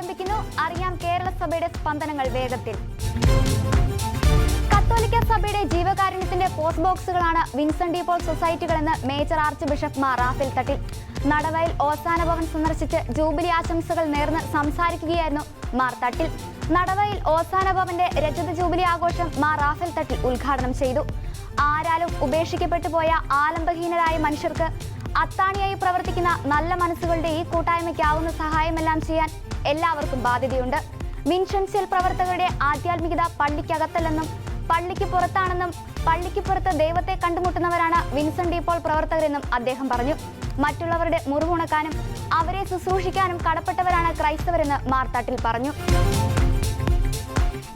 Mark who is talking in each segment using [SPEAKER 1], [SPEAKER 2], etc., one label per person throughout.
[SPEAKER 1] ആരംഭിക്കുന്നു. അറിയാം കേരള സഭയുടെ സ്പന്ദനങ്ങൾ വേഗത്തിൽ. കത്തോലിക്ക സഭയുടെ ജീവകാരുണ്യത്തിന്റെ പോസ്റ്റ് ബോക്സുകളാണ് Vincent de Paul സൊസൈറ്റികളെന്ന് major archbishop Mar Raphael Thattil. Nadavayal Osana Bhavan സന്ദർശിച്ച് ജൂബിലി ആശംസകൾ നേർന്ന് സംസാരിക്കുകയായിരുന്നു മാർ തട്ടിൽ. നടവയിൽ ഓസാന ഭവന്റെ രജത ജൂബിലി ആഘോഷം മാർ റാഫേൽ തട്ടിൽ ഉദ്ഘാടനം ചെയ്തു. ആരാലും ഉപേക്ഷിക്കപ്പെട്ടു പോയ ആലംബഹീനരായ മനുഷ്യർക്ക് അത്താണിയായി പ്രവർത്തിക്കുന്ന നല്ല മനസ്സുകളുടെ ഈ കൂട്ടായ്മയ്ക്കാവുന്ന സഹായമെല്ലാം ചെയ്യാൻ എല്ലാവർക്കും ബാധ്യതയുണ്ട്. സെൽ പ്രവർത്തകരുടെ ആധ്യാത്മികത പള്ളിക്കകത്തല്ലെന്നും പള്ളിക്ക് പുറത്താണെന്നും പള്ളിക്ക് പുറത്ത് ദൈവത്തെ കണ്ടുമുട്ടുന്നവരാണ് വിൻസെന്റ് ഡീപോൾ പ്രവർത്തകരെന്നും അദ്ദേഹം പറഞ്ഞു. മറ്റുള്ളവരുടെ മുറിവുണക്കാനും അവരെ ശുശ്രൂഷിക്കാനും കടപ്പെട്ടവരാണ് ക്രൈസ്തവരെന്ന് മാർത്താട്ടിൽ പറഞ്ഞു.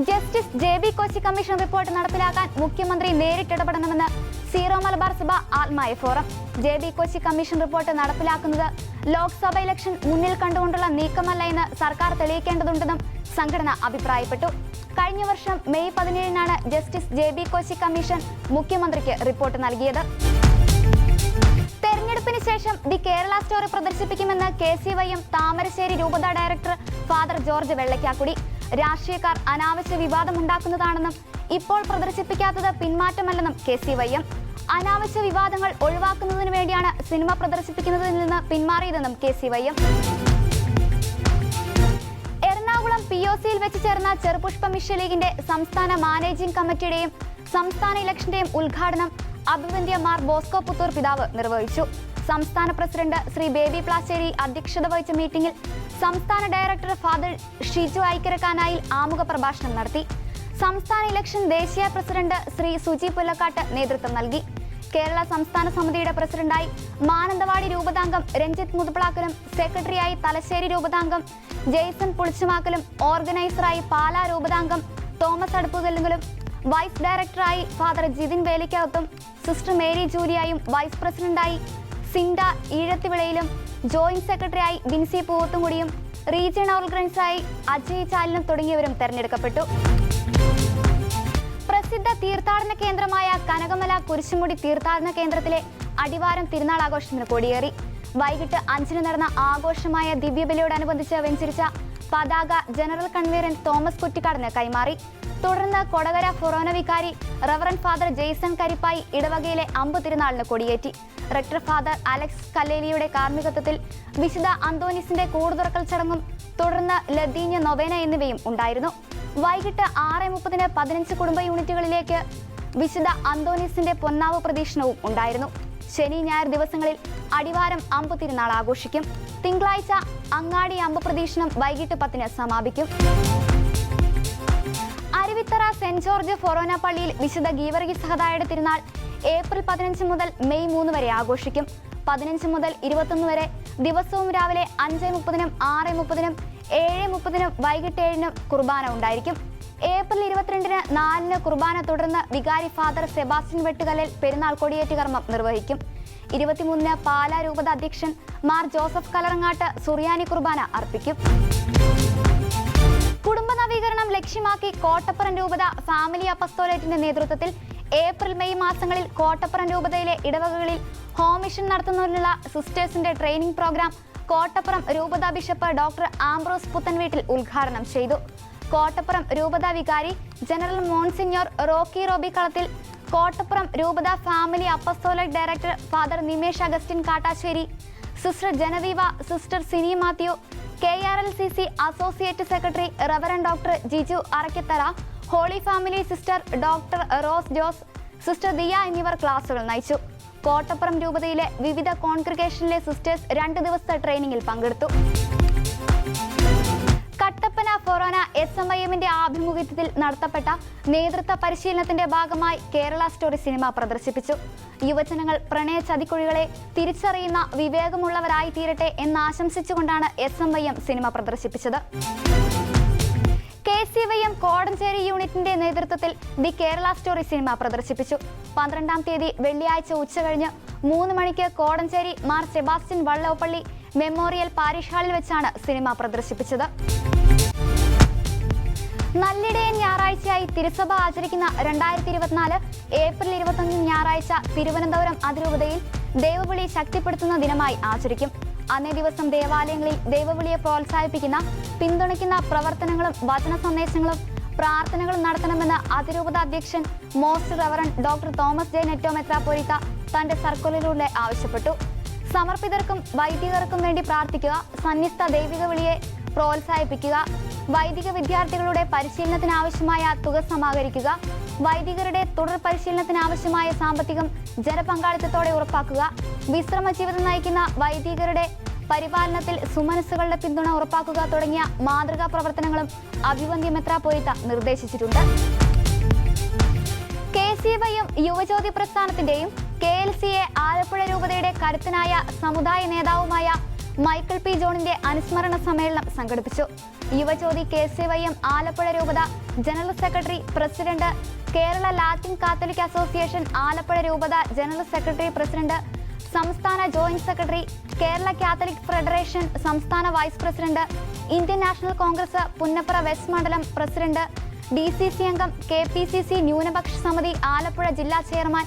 [SPEAKER 1] Justice J B Koshy commission report നടപ്പിലാക്കാൻ മുഖ്യമന്ത്രി നേരിട്ടിടപെടണമെന്ന് സീറോ മലബാർ സഭ ആത്മായ forum. J B Koshy commission report നടപ്പിലാക്കുന്നത് ലോക്സഭ ഇലക്ഷൻ മുന്നിൽ കണ്ടുകൊണ്ടുള്ള നീക്കമല്ല എന്ന് സർക്കാർ തെളിയിക്കേണ്ടതുണ്ടെന്നും സംഘടന അഭിപ്രായപ്പെട്ടു. കഴിഞ്ഞ വർഷം May പതിനേഴിനാണ് justice J B Koshy commission മുഖ്യമന്ത്രിക്ക് റിപ്പോർട്ട് നൽകിയത്. തെരഞ്ഞെടുപ്പിന് ശേഷം the Kerala story പ്രദർശിപ്പിക്കുമെന്ന് K C Y M Thamarassery രൂപത ഡയറക്ടർ ഫാദർ ജോർജ് വെള്ളയ്ക്കാക്കുടി. രാഷ്ട്രീയക്കാർ അനാവശ്യ വിവാദമുണ്ടാക്കുന്നതാണെന്നും ഇപ്പോൾ പ്രദർശിപ്പിക്കാത്തത് പിന്മാറ്റമല്ലെന്നും കെ സി വൈ എം അനാവശ്യ വിവാദങ്ങൾ ഒഴിവാക്കുന്നതിന് വേണ്ടിയാണ് സിനിമ പ്രദർശിപ്പിക്കുന്നതിൽ നിന്ന് പിന്മാറിയതെന്നും K C Y M. Ernakulam P O സിയിൽ വെച്ച് ചേർന്ന ചെറുപുഷ്പ മിഷൻ ലീഗിന്റെ സംസ്ഥാന മാനേജിംഗ് കമ്മിറ്റിയുടെയും സംസ്ഥാന ഇലക്ഷന്റെയും ഉദ്ഘാടനം അഭിവന്ദ്യ മാർ ബോസ്കോ പുത്തൂർ പിതാവ് നിർവഹിച്ചു. സംസ്ഥാന പ്രസിഡന്റ് ശ്രീ ബേബി പ്ലാശ്ശേരി അധ്യക്ഷത വഹിച്ച മീറ്റിംഗിൽ സംസ്ഥാന ഡയറക്ടർ ഫാദർ ഷിജു ഐക്കരക്കാനായി ആമുഖ പ്രഭാഷണം നടത്തി. സംസ്ഥാന ഇലക്ഷൻ ദേശീയ പ്രസിഡന്റ് ശ്രീ സുജി പുല്ലക്കാട്ട് നേതൃത്വം നൽകി. കേരള സംസ്ഥാന സമിതിയുടെ പ്രസിഡന്റായി മാനന്തവാടി രൂപതാംഗം രഞ്ജിത്ത് മുതുപ്ലാക്കലും സെക്രട്ടറിയായി തലശ്ശേരി രൂപതാംഗം ജെയ്സൺ പുളിച്ചുമാക്കലും ഓർഗനൈസറായി പാലാ രൂപതാംഗം തോമസ് അടുപ്പുകല്ലുകളും വൈസ് ഡയറക്ടറായി ഫാദർ ജിതിൻ വേലിക്കകത്തും സിസ്റ്റർ മേരി ജൂലിയായും വൈസ് പ്രസിഡന്റായി സിൻഡ ഈഴത്തിവിളയിലും ജോയിന്റ് സെക്രട്ടറിയായി ബിൻസി പൂവത്തുംകുടിയും റീജിയൺ ഓർഗനൈസറായി അജയ് ചാലിനും തുടങ്ങിയവരും തെരഞ്ഞെടുക്കപ്പെട്ടു. പ്രസിദ്ധ തീർത്ഥാടന കേന്ദ്രമായ കനകമല കുരിശുമുടി തീർത്ഥാടന കേന്ദ്രത്തിലെ അടിവാരം തിരുനാൾ ആഘോഷത്തിന് കൊടിയേറി. വൈകിട്ട് അഞ്ചിന് നടന്ന ആഘോഷമായ ദിവ്യബലിയോടനുബന്ധിച്ച് വെഞ്ചരിച്ച പതാക ജനറൽ കൺവീനർ തോമസ് കുറ്റിക്കാടിന് കൈമാറി. തുടർന്ന് കൊടകര ഫൊറോന വികാരി റവറൻ ഫാദർ ജെയ്സൺ കരിപ്പായി ഇടവകയിലെ അമ്പ് തിരുനാളിന് കൊടിയേറ്റി. റെക്ടർ ഫാദർ അലക്സ് കല്ലേലിയുടെ കാർമ്മികത്വത്തിൽ വിശുദ്ധ അന്തോനിസിന്റെ കൂടുതുറക്കൽ ചടങ്ങും തുടർന്ന് ലതീഞ്ഞ നൊവേന എന്നിവയും ഉണ്ടായിരുന്നു. വൈകിട്ട് ആറ് മുപ്പതിന് പതിനഞ്ച് കുടുംബ യൂണിറ്റുകളിലേക്ക് വിശുദ്ധ അന്തോനീസിന്റെ പൊന്നാവ് പ്രദക്ഷിണവും ഉണ്ടായിരുന്നു. ശനി ഞായർ ദിവസങ്ങളിൽ അടിവാരം അമ്പ് തിരുനാൾ ആഘോഷിക്കും. തിങ്കളാഴ്ച അങ്ങാടി അമ്പ് പ്രദക്ഷിണം വൈകിട്ട് പത്തിന് സമാപിക്കും. അരുവിത്തറ സെന്റ് ജോർജ് ഫൊറോന പള്ളിയിൽ വിശുദ്ധ ഗീവർഗി സഹതായുടെ തിരുനാൾ ഏപ്രിൽ പതിനഞ്ച് മുതൽ മെയ് മൂന്ന് വരെ ആഘോഷിക്കും. പതിനഞ്ച് മുതൽ ഇരുപത്തൊന്ന് വരെ ദിവസവും രാവിലെ അഞ്ച് മുപ്പതിനും ആറ് മുപ്പതിനും ഏഴ് മുപ്പതിന് വൈകിട്ട് ഏഴിന് കുർബാന ഉണ്ടായിരിക്കും. ഏപ്രിൽ ഇരുപത്തിരണ്ടിന് നാലിന് കുർബാന തുടർന്ന് വികാരി ഫാദർ സെബാസ്റ്റ്യൻ വെട്ടുകല്ലിൽ പെരുന്നാൾ കൊടിയേറ്റ് കർമ്മം നിർവഹിക്കും. ഇരുപത്തിമൂന്നിന് പാലാ രൂപത അധ്യക്ഷൻ മാർ ജോസഫ് കലറങ്ങാട്ട് സുറിയാനി കുർബാന അർപ്പിക്കും. കുടുംബ നവീകരണം ലക്ഷ്യമാക്കി കോട്ടപ്പുറം രൂപത ഫാമിലി അപ്പസ്തോലേറ്റിന്റെ നേതൃത്വത്തിൽ ഏപ്രിൽ മെയ് മാസങ്ങളിൽ കോട്ടപ്പുറം രൂപതയിലെ ഇടവകകളിൽ ഹോം മിഷൻ നടത്തുന്നതിനുള്ള സിസ്റ്റേഴ്സിന്റെ ട്രെയിനിംഗ് പ്രോഗ്രാം കോട്ടപ്പുറം രൂപതാ ബിഷപ്പ് ഡോക്ടർ ആംബ്രോസ് പുത്തൻവീട്ടിൽ ഉദ്ഘാടനം ചെയ്തു. കോട്ടപ്പുറം രൂപതാ വികാരി general monsignor Rocky Robbie Kalathil Kottappuram രൂപത family apostolate director father Nimesh Augustine Kattassery sister Genevieve sister Sini Mathew K R L C C associate secretary reverend doctor Jiju Arakkathara holy family sister doctor Rose Jose sister Diya എന്നിവർ ക്ലാസുകൾ നയിച്ചു. കോട്ടപ്പുറം രൂപതയിലെ വിവിധ കോൺഗ്രിഗേഷനിലെ sisters രണ്ട് ദിവസത്തെ ട്രെയിനിങ്ങിൽ പങ്കെടുത്തു. കട്ടപ്പന ഫൊറോന S M I എമ്മിന്റെ ആഭിമുഖ്യത്തിൽ നടത്തപ്പെട്ട നേതൃത്വ പരിശീലനത്തിന്റെ ഭാഗമായി കേരള സ്റ്റോറി സിനിമ പ്രദർശിപ്പിച്ചു. യുവജനങ്ങൾ പ്രണയ ചതിക്കുഴികളെ തിരിച്ചറിയുന്ന വിവേകമുള്ളവരായി തീരട്ടെ എന്നാശംസിച്ചുകൊണ്ടാണ് S M I M cinema പ്രദർശിപ്പിച്ചത്. C Kodanchery യൂണിറ്റിന്റെ നേതൃത്വത്തിൽ ദി കേരള സ്റ്റോറി സിനിമ പ്രദർശിപ്പിച്ചു. പന്ത്രണ്ടാം തീയതി വെള്ളിയാഴ്ച ഉച്ചകഴിഞ്ഞ് മൂന്ന് മണിക്ക് Kodanchery Mar Sebastian Vallavappally memorial parish ഹാളിൽ വെച്ചാണ് സിനിമ പ്രദർശിപ്പിച്ചത്. നല്ലിടയൻ ഞായറാഴ്ചയായി തിരുസഭ ആചരിക്കുന്ന രണ്ടായിരത്തി ഇരുപത്തിനാല് ഏപ്രിൽ ഇരുപത്തൊന്ന് ഞായറാഴ്ച തിരുവനന്തപുരം അതിരൂപതയിൽ ദേവവിളി ശക്തിപ്പെടുത്തുന്ന ദിനമായി ആചരിക്കും. അന്നേ ദിവസം ദേവാലയങ്ങളിൽ ദൈവവിളിയെ പ്രോത്സാഹിപ്പിക്കുന്ന പിന്തുണയ്ക്കുന്ന പ്രവർത്തനങ്ങളും വചന സന്ദേശങ്ങളും പ്രാർത്ഥനകളും നടത്തണമെന്ന് അതിരൂപത അധ്യക്ഷൻ most reverend doctor Thomas J Netto മെത്രാപ്പൊലിത്ത തന്റെ സർക്കുലറിലൂടെ ആവശ്യപ്പെട്ടു. സമർപ്പിതർക്കും വൈദികർക്കും വേണ്ടി പ്രാർത്ഥിക്കുക സന്യസ്ത ദൈവിക വിളിയെ പ്രോത്സാഹിപ്പിക്കുക വൈദിക വിദ്യാർത്ഥികളുടെ പരിശീലനത്തിനാവശ്യമായ തുക സമാഹരിക്കുക വൈദികരുടെ തുടർ പരിശീലനത്തിനാവശ്യമായ സാമ്പത്തികം ജനപങ്കാളിത്തത്തോടെ ഉറപ്പാക്കുക. വിശ്രമ ജീവിതം നയിക്കുന്ന വൈദികരുടെ പരിപാലനത്തിൽ സുമനസ്സുകളുടെ പിന്തുണ ഉറപ്പാക്കുക തുടങ്ങിയ മാതൃകാ പ്രവർത്തനങ്ങളും അഭിവന്ധ്യ മെത്രാപ്പൊലിത്ത നിർദ്ദേശിച്ചിട്ടുണ്ട്. കെ സി വൈയും Yuvajyothi പ്രസ്ഥാനത്തിന്റെയും K L C A Alappuzha രൂപതയുടെ കരുത്തനായ സമുദായ നേതാവുമായ മൈക്കിൾ പി ജോണിന്റെ അനുസ്മരണ സമ്മേളനം സംഘടിപ്പിച്ചു. Yuvajyothi K C Y M Alappuzha രൂപത general secretary president Kerala Latin Catholic Association Alappuzha രൂപത ജനറൽ സെക്രട്ടറി പ്രസിഡന്റ് സംസ്ഥാന joint secretary Kerala Catholic Federation സംസ്ഥാന vice president Indian National Congress Punnapra west മണ്ഡലം president D C C അംഗം K P C C ന്യൂനപക്ഷ സമിതി ആലപ്പുഴ ജില്ലാ chairman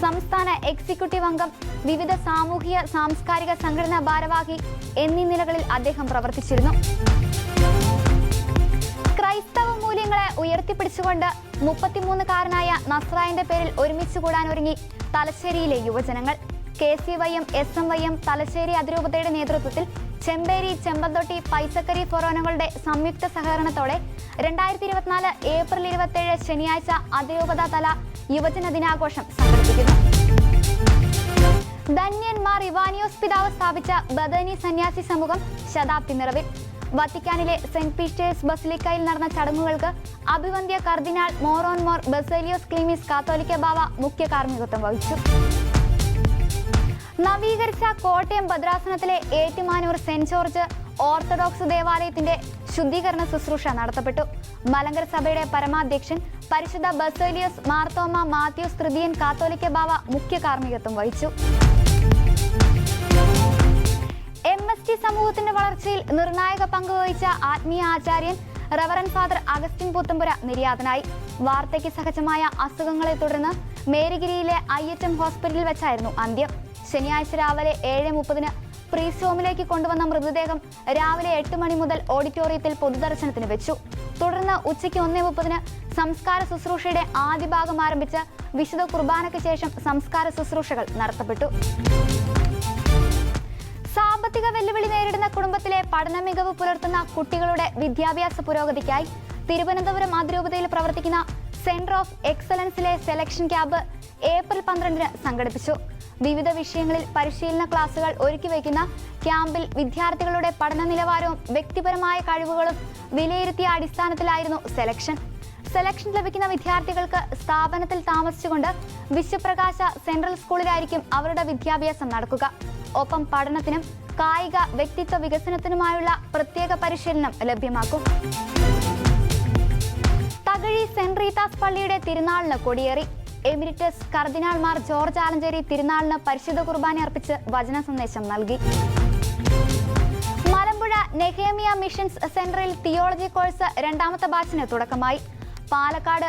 [SPEAKER 1] സംസ്ഥാന executive അംഗം വിവിധ സാമൂഹിക സാംസ്കാരിക സംഘടനാ ഭാരവാഹി എന്നീ നിലകളിൽ അദ്ദേഹം പ്രവർത്തിച്ചിരുന്നു. ക്രൈസ്തവ മൂല്യങ്ങളെ ഉയർത്തിപ്പിടിച്ചുകൊണ്ട് മുപ്പത്തിമൂന്നുകാരനായ നസ്രായന്റെ പേരിൽ ഒരുമിച്ച് കൂടാൻ ഒരുങ്ങി തലശ്ശേരിയിലെ യുവജനങ്ങൾ. K C Y M S M Y M Thalassery അതിരൂപതയുടെ നേതൃത്വത്തിൽ ചെമ്പേരി ചെമ്പന്തൊട്ടി പൈസക്കരി ഫൊറോനകളുടെ സംയുക്ത സഹകരണത്തോടെ രണ്ടായിരത്തി ഇരുപത്തിനാല് ഏപ്രിൽ ഇരുപത്തിയേഴ് ശനിയാഴ്ച അതിരൂപത തല യുവജന ദിനാഘോഷം സംഘടിപ്പിക്കുന്നു. ധന്യന്മാർ ഇവാനിയോസ് പിതാവ് സ്ഥാപിച്ച ബദനി സന്യാസി സമൂഹം ശതാബ്ദി നിറവിൽ. വത്തിക്കാനിലെ സെന്റ് പീറ്റേഴ്സ് ബസിലിക്കയിൽ നടന്ന ചടങ്ങുകൾക്ക് അഭിവന്ധ്യ കർദിനാൾ മോറോൺ മോർ ബസേലിയോസ് ക്ലീമിസ് കാത്തോലിക്ക ബാവ മുഖ്യ കാർമ്മികത്വം വഹിച്ചു. നവീകരിച്ച കോട്ടയം ഭദ്രാസനത്തിലെ ഏറ്റുമാനൂർ സെന്റ് ജോർജ് ഓർത്തഡോക്സ് ദേവാലയത്തിന്റെ ശുദ്ധീകരണ ശുശ്രൂഷ നടത്തപ്പെട്ടു. മലങ്കര സഭയുടെ പരമാധ്യക്ഷൻ പരിശുദ്ധ ബസേലിയോസ് മാർത്തോമ മാത്യൂസ് തൃതീയൻ കാത്തോലിക്ക ബാവ മുഖ്യ കാർമ്മികത്വം വഹിച്ചു. ടി സമൂഹത്തിന്റെ വളർച്ചയിൽ നിർണായക പങ്ക് വഹിച്ച ആത്മീയ ആചാര്യൻ റവറൻ ഫാദർ അഗസ്റ്റിൻ പുത്തമ്പുര നിര്യാതനായി. വാർത്തയ്ക്ക് സഹജമായ അസുഖങ്ങളെ തുടർന്ന് മേരിഗിരിയിലെ ഐ എച്ച് എം ഹോസ്പിറ്റലിൽ വെച്ചായിരുന്നു അന്ത്യം. ശനിയാഴ്ച രാവിലെ ഏഴ് മുപ്പതിന് പ്രീസ് ഹോമിലേക്ക് കൊണ്ടുവന്ന മൃതദേഹം രാവിലെ എട്ട് മണി മുതൽ ഓഡിറ്റോറിയത്തിൽ പൊതുദർശനത്തിന് വെച്ചു. തുടർന്ന് ഉച്ചയ്ക്ക് ഒന്നേ മുപ്പതിന് സംസ്കാര ശുശ്രൂഷയുടെ ആദ്യ ഭാഗം ആരംഭിച്ച് വിശുദ്ധ കുർബാനയ്ക്ക് ശേഷം സംസ്കാര ശുശ്രൂഷകൾ നടത്തപ്പെട്ടു. സാമ്പത്തിക വെല്ലുവിളി നേരിടുന്ന കുടുംബത്തിലെ പഠന മികവ് പുലർത്തുന്ന കുട്ടികളുടെ വിദ്യാഭ്യാസ പുരോഗതിക്കായി തിരുവനന്തപുരം അതിരൂപതയിൽ പ്രവർത്തിക്കുന്ന സെന്റർ ഓഫ് എക്സലൻസിലെ സെലക്ഷൻ ക്യാമ്പ് ഏപ്രിൽ പന്ത്രണ്ടിന് സംഘടിപ്പിച്ചു. വിവിധ വിഷയങ്ങളിൽ പരിശീലന ക്ലാസുകൾ ഒരുക്കി വയ്ക്കുന്ന ക്യാമ്പിൽ വിദ്യാർത്ഥികളുടെ പഠന നിലവാരവും വ്യക്തിപരമായ കഴിവുകളും വിലയിരുത്തിയ അടിസ്ഥാനത്തിലായിരുന്നു സെലക്ഷൻ സെലക്ഷൻ ലഭിക്കുന്ന വിദ്യാർത്ഥികൾക്ക് സ്ഥാപനത്തിൽ താമസിച്ചുകൊണ്ട് വിശ്വപ്രകാശ സെൻട്രൽ സ്കൂളിലായിരിക്കും അവരുടെ വിദ്യാഭ്യാസം നടക്കുക. ഒപ്പം പഠനത്തിനും കായിക വ്യക്തിത്വ വികസനത്തിനുമായുള്ള പ്രത്യേക പരിശീലനം ലഭ്യമാക്കും. തകഴി സെന്റ് റീതാസ് പള്ളിയുടെ തിരുനാളിന് കൊടിയേറി. എമിരിറ്റസ് കർദിനാൾമാർ ജോർജ് ആലഞ്ചേരി തിരുനാളിന് പരിശുദ്ധ കുർബാന അർപ്പിച്ച് വചന സന്ദേശം നൽകി. മലമ്പുഴ നെഹേമിയ മിഷൻസ് സെന്ററിൽ തിയോളജി കോഴ്സ് രണ്ടാമത്തെ ബാച്ചിന് തുടക്കമായി. പാലക്കാട്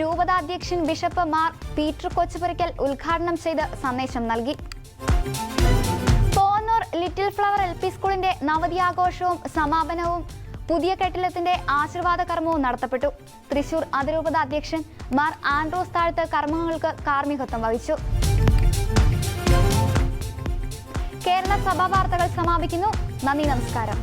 [SPEAKER 1] രൂപതാധ്യക്ഷൻ ബിഷപ്പ് മാർ പീറ്റർ കൊച്ചുപുരയ്ക്കൽ ഉദ്ഘാടനം ചെയ്ത് സന്ദേശം നൽകി. ലിറ്റിൽ ഫ്ലവർ എൽ പി സ്കൂളിന്റെ നവതി ആഘോഷവും സമാപനവും പുതിയ കെട്ടിടത്തിന്റെ ആശീർവാദ കർമ്മവും നടത്തപ്പെട്ടു. തൃശൂർ അതിരൂപത അധ്യക്ഷൻ മാർ ആൻഡ്രോസ് താഴത്ത് കർമ്മങ്ങൾക്ക് കാർമ്മികത്വം വഹിച്ചു. കേരള സഭാ വാർത്തകൾ സമാപിക്കുന്നു. നന്ദി നമസ്കാരം.